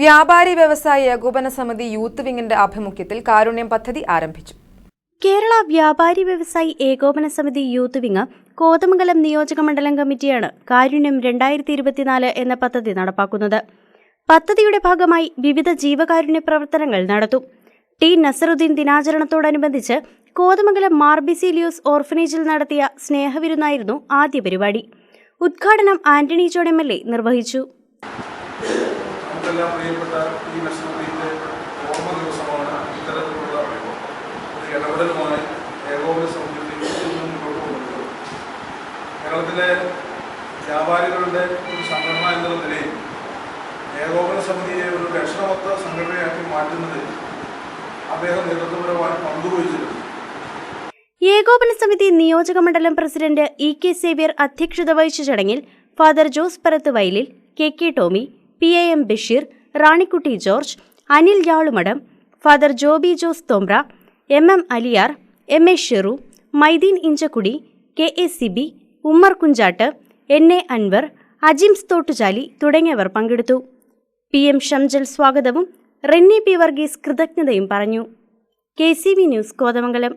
വ്യാപാരി വ്യവസായ ഏകോപന സമിതി യൂത്ത് വിങ്ങിന്റെ ആഭിമുഖ്യത്തിൽ കാരുണ്യം പദ്ധതി ആരംഭിച്ചു. കേരള വ്യാപാരി വ്യവസായി ഏകോപന സമിതി യൂത്ത് വിങ് കോതമംഗലം നിയോജക മണ്ഡലം കമ്മിറ്റിയാണ് കാരുണ്യം രണ്ടായിരത്തി ഇരുപത്തിനാല് എന്ന പദ്ധതി നടപ്പാക്കുന്നത്. പദ്ധതിയുടെ ഭാഗമായി വിവിധ ജീവകാരുണ്യ പ്രവർത്തനങ്ങൾ നടത്തും. ടി നസറുദ്ദീൻ ദിനാചരണത്തോടനുബന്ധിച്ച് കോതമംഗലം മാർബിസിലിയോസ് ഓർഫനേജിൽ നടത്തിയ സ്നേഹവിരുന്നായിരുന്നു ആദ്യ പരിപാടി. ഉദ്ഘാടനം ആന്റണി ജോൺ എം നിർവഹിച്ചു. നമുക്കെല്ലാം പ്രിയപ്പെട്ട ഈ നഷ്ടത്തിന്റെ ഓർമ്മ ദിവസമാണ്. ഇത്തരത്തിലുള്ള ഒരു ഇടപെടലുമായി ഏകോപന സമിതി മുന്നോട്ട് പോകുന്നത്. കേരളത്തിലെ വ്യാപാരികളുടെ ഒരു സംഘടന എന്നുള്ള നിലയിൽ ഏകോപന സമിതിയെ ഒരു രക്ഷണമൊത്ത സംഘടനയാക്കി മാറ്റുന്നതിൽ അദ്ദേഹം നേതൃത്വപരമായി പങ്കുവഹിച്ചിട്ടുണ്ട്. ഏകോപന സമിതി നിയോജക മണ്ഡലം പ്രസിഡന്റ് ഇ കെ സേവ്യർ അധ്യക്ഷത വഹിച്ച ചടങ്ങിൽ father Jose Parathvayalil K K Tomy P A M Basheer Ranikkutty George Anil യാളുമടം father Joby Jose Thombra M M Aliyar M A Sheru Maideen Inchakkudi K A C B Ummer Kunjattu N A Anwar Ajims Thottuchali തുടങ്ങിയവർ പങ്കെടുത്തു. P M Shamjal സ്വാഗതവും Renny P Varghese കൃതജ്ഞതയും പറഞ്ഞു. K C V news Kothamangalam.